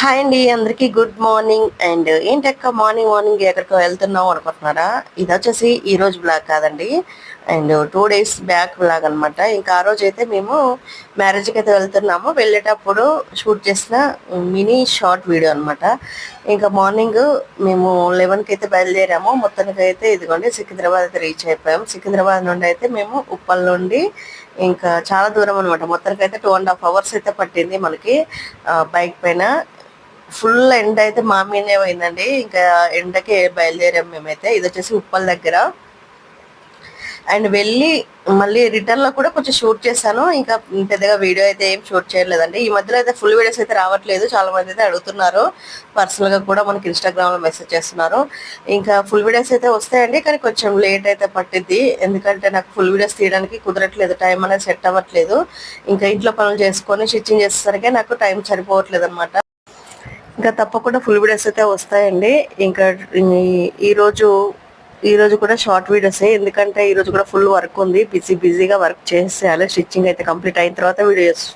Hi అండి అందరికీ good morning. And ఏంటక్క మార్నింగ్ మార్నింగ్ ఎక్కడికో వెళ్తున్నావు అనుకుంటున్నారా? ఇది వచ్చేసి ఈ రోజు బ్లాగ్ కాదండి. And two days back blog అనమాట ఇంకా ఆ రోజు అయితే మేము మ్యారేజ్కి అయితే వెళ్తున్నాము. వెళ్ళేటప్పుడు షూట్ చేసిన మినీ షార్ట్ వీడియో అనమాట ఇంకా మార్నింగ్ మేము లెవెన్కి అయితే బయలుదేరాము. మొత్తానికి అయితే ఇదిగోండి సికింద్రాబాద్ అయితే రీచ్ అయిపోయాము సికింద్రాబాద్ నుండి అయితే మేము ఉప్పల్ నుండి ఇంకా చాలా దూరం అనమాట మొత్తానికి అయితే టూ అండ్ హాఫ్ అవర్స్ అయితే పట్టింది మనకి బైక్ పైన. ఫుల్ ఎండ అయితే మా మీదే పోయిందండి. ఇంకా ఎండకి బయలుదేరాం మేమైతే. ఇది వచ్చేసి ఉప్పల్ దగ్గర. అండ్ వెళ్ళి మళ్ళీ రిటర్న్లో కూడా కొంచెం షూట్ చేశాను. ఇంకా పెద్దగా వీడియో అయితే ఏం షూట్ చేయలేదండి. ఈ మధ్యలో అయితే ఫుల్ వీడియోస్ అయితే రావట్లేదు. చాలా మంది అయితే అడుగుతున్నారు. పర్సనల్గా కూడా మనకి ఇన్స్టాగ్రామ్లో మెసేజ్ చేస్తున్నారు. ఇంకా ఫుల్ వీడియోస్ అయితే వస్తాయండి. కానీ కొంచెం లేట్ అయితే పట్టిద్ది. ఎందుకంటే నాకు ఫుల్ వీడియోస్ తీయడానికి కుదరట్లేదు. టైం అనేది సెట్ అవ్వట్లేదు. ఇంకా ఇంట్లో పనులు చేసుకొని స్టిచ్చింగ్ చేసేసరికి నాకు టైం సరిపోవట్లేదు అనమాట ఇంకా తప్పకుండా ఫుల్ వీడియోస్ అయితే వస్తాయండి. ఇంకా ఈ- ఈరోజు ఈ రోజు కూడా షార్ట్ వీడియోస్ ఎందుకంటే ఈరోజు కూడా ఫుల్ వర్క్ ఉంది. బిజీ బిజీగా వర్క్ చేసేయాలి. స్టిచ్చింగ్ అయితే కంప్లీట్ అయిన తర్వాత వీడియోస్